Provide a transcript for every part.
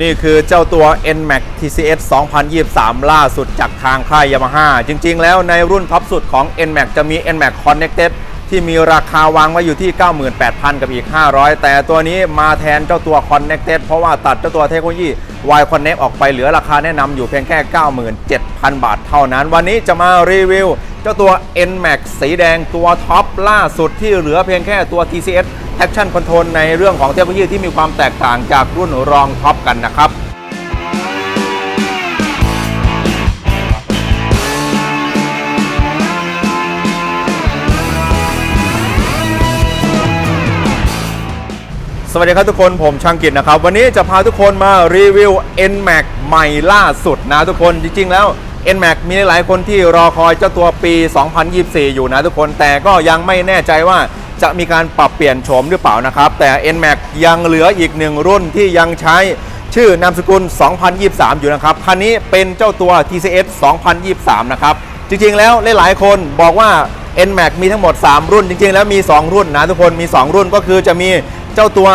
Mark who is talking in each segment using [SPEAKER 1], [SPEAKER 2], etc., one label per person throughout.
[SPEAKER 1] นี่คือเจ้าตัว NMAX TCS 2023 ล่าสุดจากทางค่ายยามาฮ่าจริงๆ แล้วในรุ่นท็อปสุดของ NMAX จะมี NMAX Connected ที่มีราคาวางไว้อยู่ที่ 98,000 กับอีก 500 แต่ตัวนี้มาแทนเจ้าตัว Connected เพราะว่าตัดเจ้าตัวเทคโนโลยี Y Connect ออกไปเหลือราคาแนะนำอยู่เพียงแค่ 97,000 บาทเท่านั้น วันนี้จะมารีวิว เจ้าตัว NMAX สีแดงตัวท็อปล่าสุดที่เหลือเพียงแค่ตัว TCS Traction Control ในเรื่องของเทคโนโลยีที่มีความแตกต่างจากรุ่นรองท็อปกันนะครับสวัสดีครับทุกคน ผมช่างกิจนะครับ วันนี้จะพาทุกคนมารีวิว NMAX ใหม่ล่าสุดนะทุกคนจริง ๆ แล้ว NMAX มีหลายคนที่รอคอยเจ้าตัวปี 2024 อยู่นะทุกคนแต่ก็ยังไม่แน่ใจว่า จะมีการปรับเปลี่ยนโฉมหรือเปล่านะครับ แต่ NMAX ยังเหลืออีกหนึ่งรุ่นที่ยังใช้ชื่อนามสกุล 2023 อยู่นะครับ คันนี้เป็นเจ้าตัว TCS 2023 นะครับ จริงๆ แล้วหลายๆ คนบอกว่า NMAX มีทั้งหมด 3 รุ่น จริงๆ แล้วมี 2 รุ่นนะทุกคน มี 2 รุ่นก็คือจะมีเจ้าตัว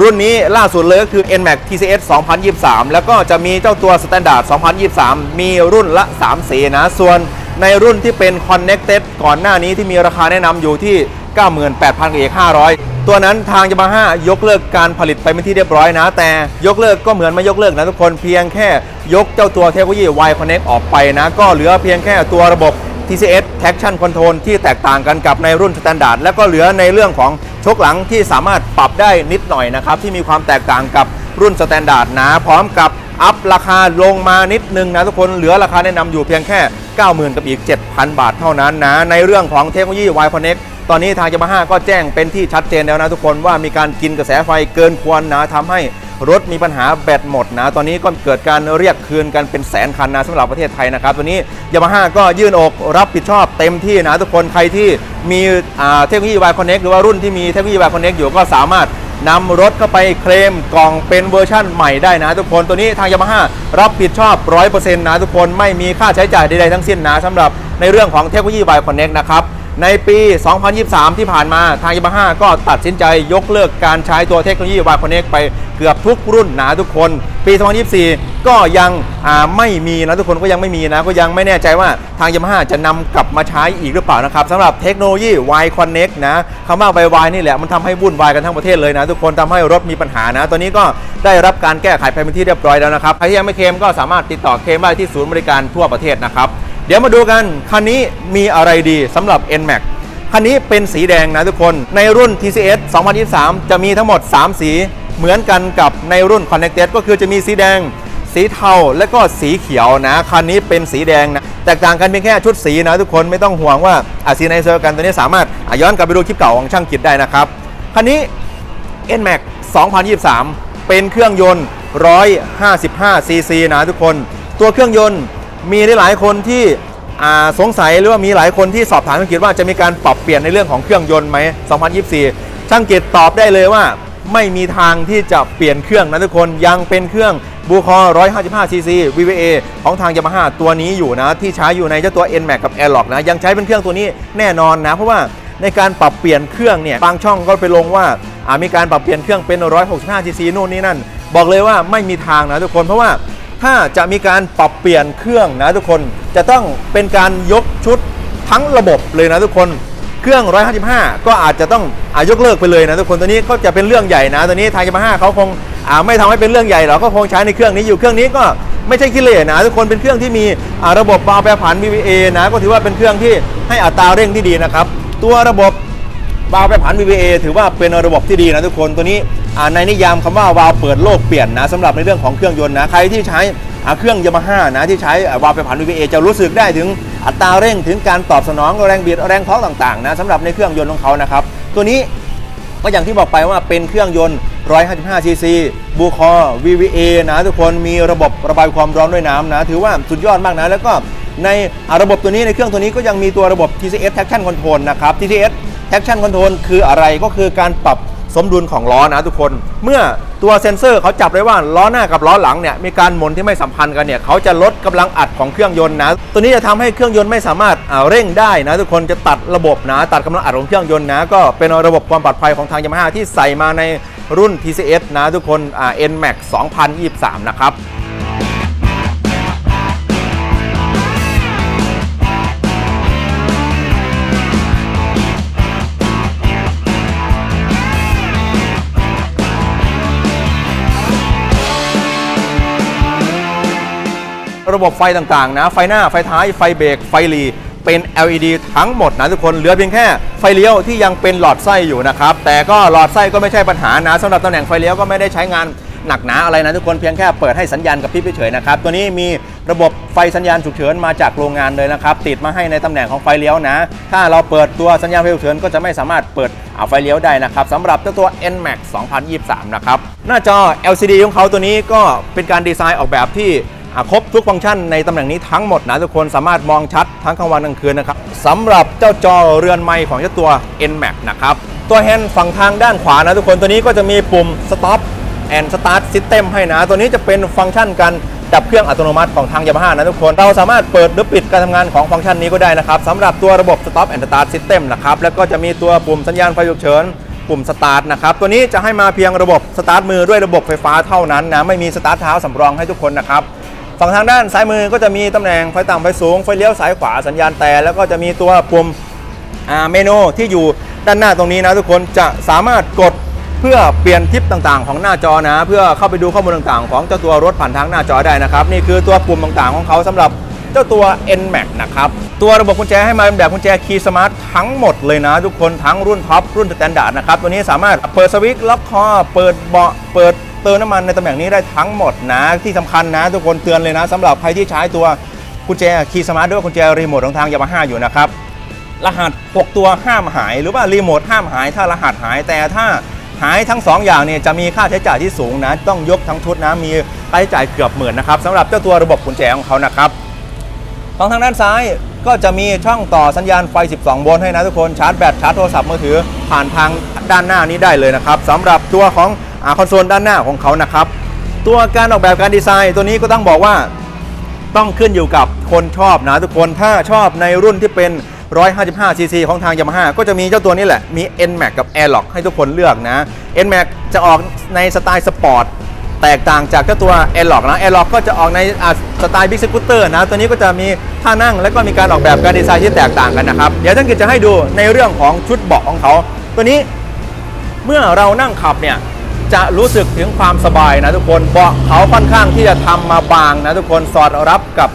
[SPEAKER 1] รุ่นนี้ล่าสุดเลยก็คือ NMAX TCS 2023 แล้วก็จะมีเจ้าตัว Standard 2023 มีรุ่นละ 3 สีนะ ส่วนในรุ่นที่เป็น Connected ก่อนหน้านี้ที่มีราคาแนะนำอยู่ที่ 98,000กับอีก500 ตัวนั้นทางยามาฮ่ายกเลิกการผลิตไปเป็นที่เรียบร้อยนะ แต่ยกเลิกก็เหมือนไม่ยกเลิกนะทุกคนเพียงแค่ยกเจ้าตัวเทคโนโลยี Y Connect ออกไปนะ ก็เหลือเพียงแค่ตัวระบบ TCS Traction Control ที่แตกต่างกันกับในรุ่น Standard แล้วก็เหลือในเรื่องของชกหลังที่สามารถปรับได้นิดหน่อยนะครับ ที่มีความแตกต่างกับรุ่น Standard นะ พร้อมกับอัพราคาลงมานิดนึงนะทุกคนเหลือราคาแนะนำอยู่เพียงแค่ 90,000 กับอีก 7,000 บาทเท่านั้นนะ ในเรื่องของเทคโนโลยี Y Connect ตอนนี้ทางยามาฮ่าก็แจ้งเป็นที่ชัดเจนแล้วนะทุกคนว่ามีการกินกระแสไฟเกินควรนะทำให้รถมีปัญหาแบตหมดนะ ตอนนี้ก็เกิดการเรียกคืนกันเป็นแสนคันนะสำหรับประเทศไทยนะครับตัวนี้ยามาฮ่าก็ยื่นอกรับผิดชอบเต็มที่นะทุกคนใครที่มีเทคโนโลยี Y Connect หรือว่ารุ่นที่มีเทคโนโลยี Y Connect อยู่ก็สามารถนำรถเข้าไปเคลมกล่องเป็นเวอร์ชั่นใหม่ได้นะทุกคน ตัวนี้ทางยามาฮ่ารับผิดชอบ 100%นะทุกคนไม่มีค่าใช้จ่ายใดๆทั้งสิ้นนะสำหรับในเรื่องของเทคโนโลยี Y Connect นะครับ ในปี 2023 ที่ผ่านมาทางยามาฮ่าก็ตัดสินใจยกเลิกการใช้ตัวเทคโนโลยี Y Connect ไปเกือบทุกรุ่นนะทุกคน ปี 2024 ก็ยังไม่มีนะทุกคนก็ยังไม่มีนะ ก็ยังไม่แน่ใจว่าทางยามาฮ่าจะนำกลับมาใช้อีกหรือเปล่านะครับสำหรับเทคโนโลยี Y Connect นะคำว่า Y Y นี่แหละมันทำให้วุ่นวายกันทั้งประเทศเลยนะ ทุกคนทำให้รถมีปัญหานะตัวนี้ก็ได้รับการแก้ไขไปเป็นที่เรียบร้อยแล้วนะครับใครที่ยังไม่เคลมก็สามารถติดต่อเคลมได้ที่ศูนย์บริการทั่วประเทศนะครับ เดี๋ยวมาดูกัน คันนี้มีอะไรดีสำหรับ NMAX คันนี้เป็นสีแดงนะทุกคน ในรุ่น TCS 2023 จะมีทั้งหมด 3 สีเหมือนกันกับในรุ่น Connected ก็คือจะมีสีแดง สีเทาและก็สีเขียวนะ คันนี้เป็นสีแดงนะ แตกต่างกันเพียงแค่ชุดสีนะทุกคนไม่ต้องห่วงว่าอาสีในเซอร์กันตัวนี้สามารถย้อนกลับไปดูคลิปเก่าของช่างกิจได้นะครับ คันนี้ NMAX 2023 เป็นเครื่องยนต์ 155 cc นะทุกคน ตัวเครื่องยนต์ มีได้หลายคนที่สงสัยหรือว่ามีหลายคนที่สอบถามช่างกิจว่าจะมีการปรับเปลี่ยนในเรื่องของเครื่องยนต์ไหม 2024 ช่างกิจตอบได้เลยว่า ไม่มีทางที่จะเปลี่ยนเครื่องนะทุกคนยังเป็นเครื่องบูคอ155 cc VVA ของทางยามาฮ่าตัวนี้อยู่นะ ที่ใช้อยู่ในเจ้าตัว NMAX กับ Airlock นะ ยังใช้เป็นเครื่องตัวนี้แน่นอนนะ เพราะว่าในการปรับเปลี่ยนเครื่องเนี่ยบางช่องก็ไปลงว่าอ่ามีการปรับเปลี่ยนเครื่องเป็น 165 cc นู่นนี่นั่น บอกเลยว่าไม่มีทางนะทุกคนเพราะว่า ถ้าจะมีการปรับเปลี่ยนเครื่องนะทุกคน จะต้องเป็นการยกชุดทั้งระบบเลยนะทุกคน เครื่อง 155 ก็อาจจะต้องอายกเลิกไปเลยนะทุกคนตัวนี้ก็จะเป็นเรื่องใหญ่นะตัวนี้ทางยามาฮ่าเขาคงอ่าไม่ทำให้เป็นเรื่องใหญ่หรอกก็คงใช้ในเครื่องนี้อยู่เครื่องนี้ก็ไม่ใช่ขี้เหร่นะทุกคนเป็นเครื่องที่มีอ่าระบบวาแปรผัน VVA นะก็ถือว่าเป็นเครื่องที่ให้อัตราเร่งที่ดีนะครับตัวระบบวาแปรผัน VVA ถือว่าเป็นระบบที่ดีนะทุกคนตัวนี้ ในนิยามคำว่าวาล์วเปิดโลกเปลี่ยนนะสำหรับในเรื่องของเครื่องยนต์นะใครที่ใช้เครื่องยามาฮ่านะที่ใช้วาล์วแปรผัน VVA จะรู้สึกได้ถึงอัตราเร่งถึงการตอบสนองแรงบิดแรงท้องต่างๆนะสำหรับในเครื่องยนต์ของเขานะครับตัวนี้ก็อย่างที่บอกไปว่าเป็นเครื่องยนต์ 155 cc บูคอ VVA นะทุกคนมีระบบระบายความร้อนด้วยน้ำนะ ถือว่าสุดยอดมากนะ แล้วก็ในระบบตัวนี้ในเครื่องตัวนี้ก็ยังมีตัวระบบ TCS Traction Control นะครับ TCS Traction Control คืออะไรก็คือการปรับ สมดุลของล้อนะทุกคน เมื่อตัวเซ็นเซอร์เขาจับได้ว่าล้อหน้ากับล้อหลังเนี่ยมีการหมุนที่ไม่สัมพันธ์กันเนี่ยเขาจะลดกำลังอัดของเครื่องยนต์นะ ตัวนี้จะทำให้เครื่องยนต์ไม่สามารถอ่าเร่งได้นะ ทุกคนจะตัดระบบนะตัดกำลังอัดของเครื่องยนต์นะ ก็เป็นระบบความปลอดภัยของทางยามาฮ่าที่ใส่มาในรุ่น TCS นะทุกคนอ่า NMAX 2023 นะครับ ระบบไฟต่างๆ นะ ไฟหน้า ไฟท้าย ไฟเบรก ไฟหลี เป็น LED ทั้งหมดนะทุกคน เหลือเพียงแค่ไฟเลี้ยวที่ยังเป็นหลอดไส้อยู่นะครับ แต่ก็หลอดไส้ก็ไม่ใช่ปัญหานะสำหรับตำแหน่งไฟเลี้ยวก็ไม่ได้ใช้งานหนักหนาอะไรนะทุกคนเพียงแค่เปิดให้สัญญาณกับพริบเฉยๆนะครับ ตัวนี้มีระบบไฟสัญญาณฉุกเฉินมาจากโรงงานเลยนะครับ ติดมาให้ในตำแหน่งของไฟเลี้ยวนะ ถ้าเราเปิดตัวสัญญาณไฟฉุกเฉินก็จะไม่สามารถเปิดเอาไฟเลี้ยวได้นะครับสำหรับตัว NMAX 2023 นะครับ หน้าจอ LCD ของเขาตัวนี้ก็เป็นการดีไซน์ออกแบบที่ ครบทุกฟังก์ชันในตำแหน่งนี้ทั้งหมดนะทุกคนสามารถมองชัดทั้งกลางวันกลางคืนนะครับสำหรับเจ้าจอเรือนไม้ของเจ้าตัว NMAX นะครับตัวแฮนด์ฝั่งทางด้านขวานะทุกคนตัวนี้ก็จะมีปุ่ม Stop and Start System ให้นะ ตัวนี้จะเป็นฟังก์ชันการดับเครื่องอัตโนมัติของทางยามาฮ่านะทุกคน เราสามารถเปิดหรือปิดการทำงานของฟังก์ชันนี้ก็ได้นะครับสำหรับตัวระบบ Stop and Start System นะครับ แล้วก็จะมีตัวปุ่มสัญญาณไฟฉุกเฉิน ปุ่มสตาร์ทนะครับ ตัวนี้จะให้มาเพียงระบบสตาร์ทมือด้วยระบบไฟฟ้าเท่านั้นนะ ไม่มีสตาร์ทเท้าสำรองให้ทุกคนนะครับ ฝั่งทางด้านซ้ายมือก็จะมีตำแหน่งไฟต่ำไฟสูงไฟเลี้ยวซ้ายขวาสัญญาณแต่แล้วก็จะมีตัวปุ่มเมนูที่อยู่ด้านหน้าตรงนี้นะทุกคนจะสามารถกดเพื่อเปลี่ยนทิปต่างๆ ของหน้าจอนะ เพื่อเข้าไปดูข้อมูลต่างๆ ของเจ้าตัวรถผ่านทางหน้าจอได้นะครับนี่คือตัวปุ่มต่างๆของเขาสำหรับเจ้าตัว NMAX นะครับ ตัวระบบกุญแจให้มาเป็นแบบกุญแจคีย์สมาร์ททั้งหมดเลยนะทุกคนทั้งรุ่นท็อปรุ่นสแตนดาร์ดนะครับ ตัวนี้สามารถเปิดสวิตช์ล็อกคอ เปิดเบาะเปิด เติมน้ำมันในตำแหน่งนี้ได้ทั้งหมดนะ ที่สำคัญนะ ทุกคนเตือนเลยนะสำหรับใครที่ใช้ตัวกุญแจคีย์สมาร์ทด้วยกุญแจรีโมทของทางยามาฮ่าอยู่นะครับ รหัส 6 ตัวห้ามหาย หรือว่ารีโมทห้ามหาย ถ้ารหัสหายแต่ถ้าหายทั้ง 2 อย่างเนี่ยจะมีค่าใช้จ่ายที่สูงนะ ต้องยกทั้งชุดนะมีค่าใช้จ่ายเกือบหมื่นนะครับสำหรับเจ้าตัวระบบกุญแจของเขานะครับฝั่งทางด้านซ้ายก็จะมีช่องต่อสัญญาณไฟ 12 โวลต์ให้นะทุกคนชาร์จแบตชาร์จโทรศัพท์มือถือผ่านทางด้านหน้านี้ได้เลยนะครับสำหรับตัวของ คอนโซลด้านหน้าของเขานะครับ ตัวการออกแบบการดีไซน์ตัวนี้ก็ต้องบอกว่าต้องขึ้นอยู่กับคนชอบนะทุกคนถ้าชอบในรุ่นที่เป็น 155 cc ของทาง Yamaha ก็จะมีเจ้าตัวนี้แหละ มี NMAX กับ Airlock ให้ทุกคนเลือกนะ NMAX จะออกในสไตล์สปอร์ตแตกต่างจากเจ้าตัว Airlock นะ Airlock ก็จะออกในสไตล์ Big Scooter นะ ตัวนี้ก็จะมีท่านั่ง แล้วก็มีการออกแบบการดีไซน์ที่แตกต่างกันนะครับ เดี๋ยวท่านกิจจะให้ดูในเรื่องของชุดเบาะของเขา ตัวนี้เมื่อเรานั่งขับเนี่ย จะรู้สึกถึงความสบายนะทุกคนเบาะเขาค่อนข้างที่จะทำมาบางนะทุกคนสอดรับกับ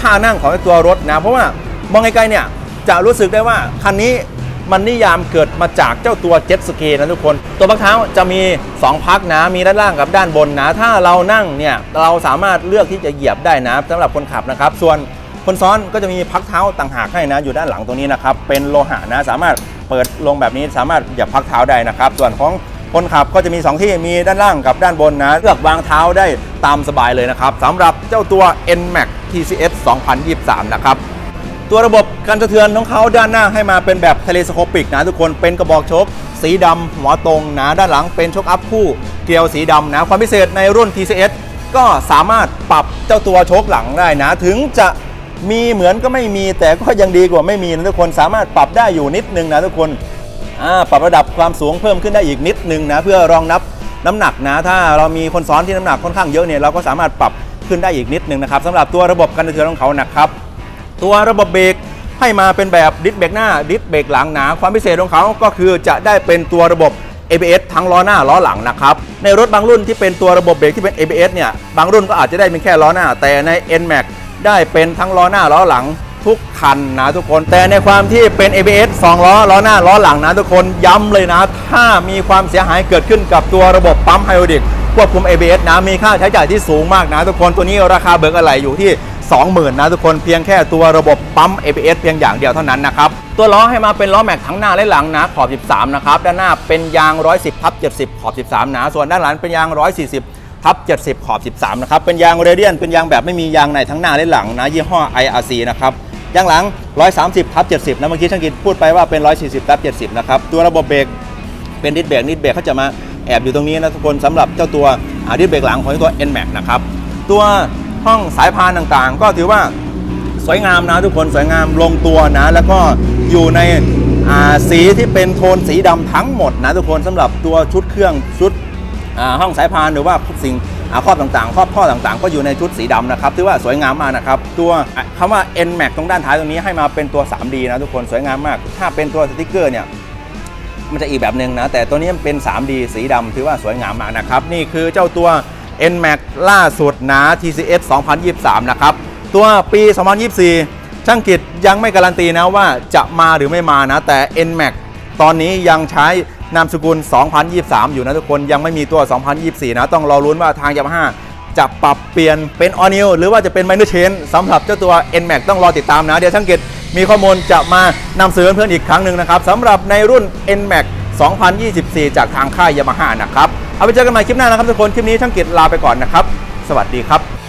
[SPEAKER 1] ท่านั่งของตัวรถนะ เพราะว่ามองไกลๆเนี่ยจะรู้สึกได้ว่าคันนี้มันนิยามเกิดมาจากเจ้าตัวเจ็ตสกีนะทุกคน ตัวพักเท้าจะมี 2 พักนะ มีด้านล่างกับด้านบนนะ ถ้าเรานั่งเนี่ยเราสามารถเลือกที่จะเหยียบได้นะสำหรับคนขับนะครับ ส่วนคนซ้อนก็จะมีพักเท้าต่างหากให้นะ อยู่ด้านหลังตรงนี้นะครับ เป็นโลหะนะ สามารถเปิดลงแบบนี้สามารถเหยียบพักเท้าได้นะครับ ส่วนของ คนขับก็จะมี 2 ที่มีด้านล่างกับด้านบนนะเลือกวางเท้าได้ตามสบายเลยนะครับสำหรับเจ้าตัว NMAX TCS 2023 นะครับตัวระบบการสะเทือนของเขาด้านหน้าให้มาเป็นแบบเทเลสโคปิกนะทุกคนเป็นกระบอกชคสีดำหัวตรงนะด้านหลังเป็นชคอัพคู่ เกลียวสีดำนะความพิเศษในรุ่น TCS ก็สามารถปรับเจ้าตัวชคหลังได้นะ ถึงจะมีเหมือนก็ไม่มีแต่ก็ยังดีกว่าไม่มีนะทุกคนสามารถปรับได้อยู่นิดนึงนะทุกคน ปรับระดับความสูงเพิ่มขึ้นได้อีกนิดนึงนะเพื่อรองรับน้ำหนักนะ ถ้าเรามีคนซ้อนที่น้ำหนักค่อนข้างเยอะเนี่ยเราก็สามารถปรับขึ้นได้อีกนิดนึงนะครับสำหรับตัวระบบการะเทือนของเขานะครับตัวระบบเบรกให้มาเป็นแบบดิสเบรกหน้าดิสเบรกหลังหนาความพิเศษของเขาก็คือจะได้เป็นตัวระบบ ABS ทั้งล้อหน้าล้อหลังนะครับในรถบางรุ่นที่เป็นตัวระบบเบรกที่เป็น ABS เนี่ยบางรุ่นก็อาจจะได้เป็นแค่ล้อหน้า แต่ใน NMAX ได้เป็นทั้งล้อหน้าล้อหลัง ทุกคันนะทุกคน แต่ในความที่เป็น ABS 2 ล้อ ล้อหน้า ล้อหลังนะทุกคนย้ำเลยนะ ถ้ามีความเสียหายเกิดขึ้นกับตัวระบบปั๊มไฮดรอลิกควบคุม ABS นะมีค่าใช้จ่ายที่สูงมากนะทุกคนตัวนี้ราคาเบิกอะไรอยู่ที่20,000นะทุกคนเพียงแค่ตัวระบบปั๊ม ABS เพียงอย่างเดียวเท่านั้นนะครับ ตัวล้อให้มาเป็นล้อแม็กทั้งหน้าและหลังนะขอบ 13 นะครับ ด้านหน้าเป็นยาง 110ทับ70 ขอบ 13 นะ ส่วนด้านหลังเป็นยาง 140ทับ70 ขอบ 13 นะครับ เป็นยางเรเดียนเป็นยางแบบไม่มียางในทั้งหน้าและหลังนะ ยี่ห้อ IRC นะครับ ยางหลัง 130ทับ70นะเมื่อกี้ช่างกินพูดไปว่าเป็น 140ทับ70นะครับตัวระบบเบรกเป็นดิสเบรกดิสเบรกเขาจะมาแอบอยู่ตรงนี้นะทุกคนสำหรับเจ้าตัวดิสเบรกหลังของตัว NMAX นะครับตัวห้องสายพานต่างๆ ก็ถือว่าสวยงามนะทุกคนสวยงามลงตัวนะ แล้วก็อยู่ในสีที่เป็นโทนสีดำทั้งหมดนะทุกคนสำหรับตัวชุดเครื่องชุดห้องสายพานหรือว่าสิ่ง ครอบต่างๆ ครอบท่อต่างๆ ก็อยู่ในชุดสีดำนะครับถือว่าสวยงามมากนะครับ ตัวอะคำว่า NMAX ตรงด้านท้ายตรงนี้ให้มาเป็นตัว 3D นะทุกคนสวยงามมาก ถ้าเป็นตัวสติกเกอร์เนี่ยมันจะอีกแบบหนึ่งนะ แต่ตัวนี้มันเป็น 3D สีดำถือว่าสวยงามมากนะครับ นี่คือเจ้าตัว NMAX ล่าสุดนะ TCS 2023 นะครับ ตัวปี 2024 ช่างกิจยังไม่การันตีนะว่าจะมาหรือไม่มานะ แต่ NMAX ตอนนี้ยังใช้ นามสกุล 2023 อยู่นะทุกคนยังไม่มีตัว 2024 นะ ต้องรอลุ้นว่าทาง Yamaha จะปรับเปลี่ยนเป็นออนิวหรือว่าจะเป็นไมเนอร์เชนสำหรับเจ้าตัว NMAX ต้องรอติดตามนะ เดี๋ยวช่างเกิจมีข้อมูลจะมานำเสนอเพื่อนอีกครั้งหนึ่งนะครับสำหรับในรุ่น NMAX 2024 จากทางค่าย Yamaha นะครับ เอาไปเจอกันใหม่คลิปหน้านะครับทุกคน คลิปนี้ช่างเกิจลาไปก่อนนะครับ สวัสดีครับ